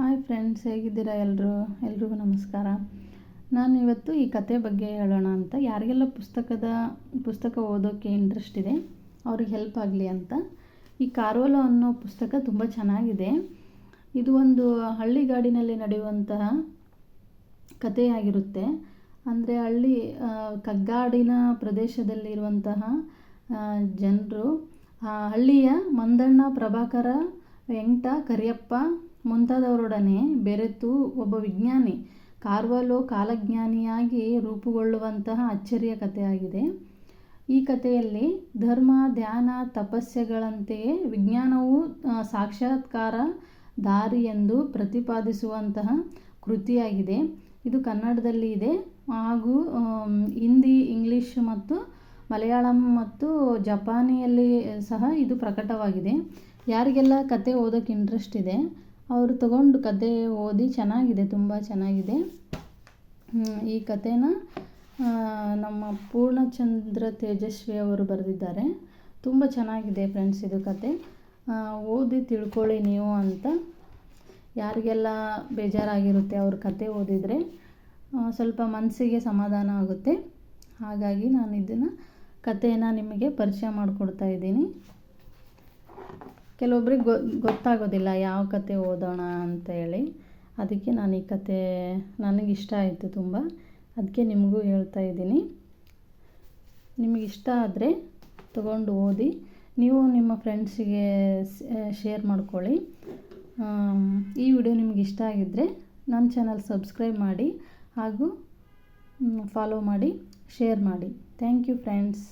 Hi friends, ಹೇಗಿದ್ದೀರಾ ಎಲ್ಲರೂ ಎಲ್ರಿಗೂ ನಮಸ್ಕಾರ. ನಾನು ಇವತ್ತು ಈ ಕತೆ ಬಗ್ಗೆ ಹೇಳೋಣ ಅಂತ. ಯಾರಿಗೆಲ್ಲ ಪುಸ್ತಕದ, ಪುಸ್ತಕ ಓದೋಕ್ಕೆ ಇಂಟ್ರೆಸ್ಟ್ ಇದೆ, ಅವ್ರಿಗೆ ಹೆಲ್ಪ್ ಆಗಲಿ ಅಂತ. ಈ ಕಾರ್ವಲೋ ಅನ್ನೋ ಪುಸ್ತಕ ತುಂಬ ಚೆನ್ನಾಗಿದೆ. ಇದು ಒಂದು ಹಳ್ಳಿಗಾಡಿನಲ್ಲಿ ನಡೆಯುವಂತಹ ಕಥೆಯಾಗಿರುತ್ತೆ. ಅಂದರೆ ಹಳ್ಳಿ ಕಗ್ಗಾಡಿನ ಪ್ರದೇಶದಲ್ಲಿರುವಂತಹ ಜನರು ಹಳ್ಳಿಯ ಮಂದಣ್ಣ, ಪ್ರಭಾಕರ, ವೆಂಕಟ, ಕರಿಯಪ್ಪ ಮುಂತಾದವರೊಡನೆ ಬೆರೆತು ಒಬ್ಬ ವಿಜ್ಞಾನಿ, ಕಾರ್ವಾಲೋ ಕಾಲಜ್ಞಾನಿಯಾಗಿ ರೂಪುಗೊಳ್ಳುವಂತಹ ಅಚ್ಚರಿಯ ಕಥೆಯಾಗಿದೆ. ಈ ಕಥೆಯಲ್ಲಿ ಧರ್ಮ, ಧ್ಯಾನ, ತಪಸ್ಯೆಗಳಂತೆಯೇ ವಿಜ್ಞಾನವು ಸಾಕ್ಷಾತ್ಕಾರ ದಾರಿ ಎಂದು ಪ್ರತಿಪಾದಿಸುವಂತಹ ಕೃತಿಯಾಗಿದೆ. ಇದು ಕನ್ನಡದಲ್ಲಿ ಇದೆ. ಹಾಗೂ ಹಿಂದಿ, ಇಂಗ್ಲೀಷ್ ಮತ್ತು ಮಲಯಾಳಂ ಮತ್ತು ಜಪಾನಿಯಲ್ಲಿ ಸಹ ಇದು ಪ್ರಕಟವಾಗಿದೆ. ಯಾರಿಗೆಲ್ಲ ಕತೆ ಓದೋಕ್ಕೆ ಇಂಟ್ರೆಸ್ಟ್ ಇದೆ? ಅವರು ತಗೊಂಡು ಕತೆ ಓದಿ ಚೆನ್ನಾಗಿದೆ, ತುಂಬ ಚೆನ್ನಾಗಿದೆ. ಈ ಕಥೆನ ನಮ್ಮ ಪೂರ್ಣಚಂದ್ರ ತೇಜಸ್ವಿ ಅವರು ಬರೆದಿದ್ದಾರೆ. ತುಂಬ ಚೆನ್ನಾಗಿದೆ ಫ್ರೆಂಡ್ಸ್ ಇದು ಕತೆ. ಓದಿ ತಿಳ್ಕೊಳ್ಳಿ ನೀವು ಅಂತ. ಯಾರಿಗೆಲ್ಲ ಬೇಜಾರಾಗಿರುತ್ತೆ ಅವ್ರ ಕತೆ ಓದಿದರೆ ಸ್ವಲ್ಪ ಮನಸ್ಸಿಗೆ ಸಮಾಧಾನ ಆಗುತ್ತೆ. ಹಾಗಾಗಿ ನಾನು ಇದನ್ನು ಕಥೆಯನ್ನು ನಿಮಗೆ ಪರಿಚಯ ಮಾಡಿಕೊಡ್ತಾ ಇದ್ದೀನಿ. ಕೆಲವೊಬ್ರಿಗೆ ಗೊ, ಗೊತ್ತಾಗೋದಿಲ್ಲ, ಯಾವ ಕತೆ ಓದೋಣ ಅಂತ ಹೇಳಿ. ಅದಕ್ಕೆ ನಾನು ಈ ಕತೆ ನನಗಿಷ್ಟ ಆಯಿತು ತುಂಬ. ಅದಕ್ಕೆ ನಿಮಗೂ ಹೇಳ್ತಾ ಇದ್ದೀನಿ. ನಿಮಗೆ ಇಷ್ಟ ಆದರೆ ತಗೊಂಡು ಓದಿ. ನೀವು ನಿಮ್ಮ ಫ್ರೆಂಡ್ಸಿಗೆ ಶೇರ್ ಮಾಡ್ಕೊಳ್ಳಿ. ಈ ವಿಡಿಯೋ ನಿಮ್ಗೆ ಇಷ್ಟ ಆಗಿದ್ದರೆ ನನ್ನ ಚಾನಲ್ ಸಬ್ಸ್ಕ್ರೈಬ್ ಮಾಡಿ ಹಾಗೂ ಫಾಲೋ ಮಾಡಿ, ಶೇರ್ ಮಾಡಿ. Thank you friends.